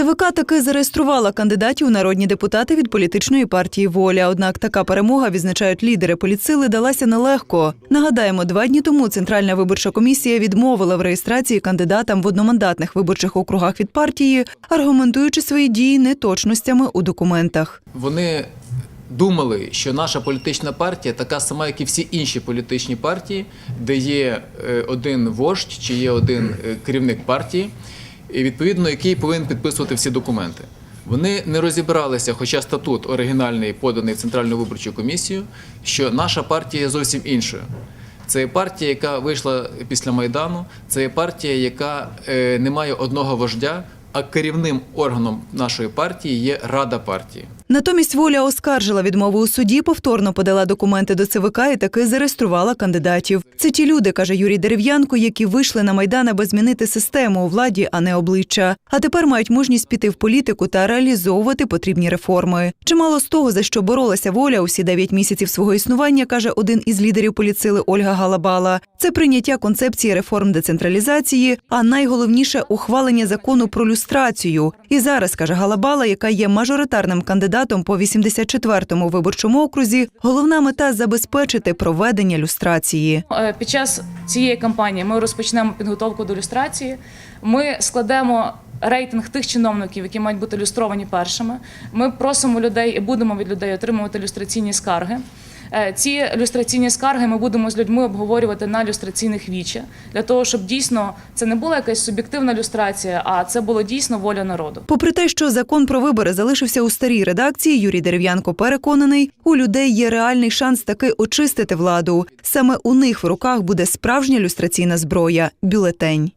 ЦВК таки зареєструвала кандидатів у народні депутати від політичної партії Воля. Однак така перемога, відзначають лідери політсили, далася нелегко. Нагадаємо, два дні тому Центральна виборча комісія відмовила в реєстрації кандидатам в одномандатних виборчих округах від партії, аргументуючи свої дії неточностями у документах. Вони думали, що наша політична партія така сама, як і всі інші політичні партії, де є е, один вождь чи є один е, керівник партії, і відповідно який повинен підписувати всі документи. Вони не розібралися, хоча статут оригінальний поданий в Центральну виборчу комісію, що наша партія зовсім іншою. Це є партія, яка вийшла після Майдану, це є партія, яка е, не має одного вождя, а керівним органом нашої партії є Рада партії. Натомість воля оскаржила відмову у суді, повторно подала документи до ЦВК і таки зареєструвала кандидатів. Це ті люди, каже Юрій Дерев'янко, які вийшли на майдан, аби змінити систему у владі, а не обличчя. А тепер мають мужність піти в політику та реалізовувати потрібні реформи. Чимало з того, за що боролася воля усі дев'ять місяців свого існування, каже один із лідерів політсили Ольга Галабала. Це прийняття концепції реформ децентралізації, а найголовніше ухвалення закону про люстрацію. І зараз каже Галабала, яка є мажоритарним кандидатом по 84-му виборчому окрузі, головна мета забезпечити проведення люстрації. Е, Під час цієї кампанії ми розпочнемо підготовку до люстрації. Ми складемо рейтинг тих чиновників, які мають бути люстровані першими. Ми просимо людей і будемо від людей отримувати люстраційні скарги. Е, Ці люстраційні скарги ми будемо з людьми обговорювати на люстраційних віче для того, щоб дійсно це не була якась суб'єктивна люстрація, а це було дійсно воля народу. Попри те, що закон про вибори залишився у старій редакції, Юрій Дерев'янко переконаний, у людей є реальний шанс таки очистити владу. Саме у них в руках буде справжня люстраційна зброя бюлетень.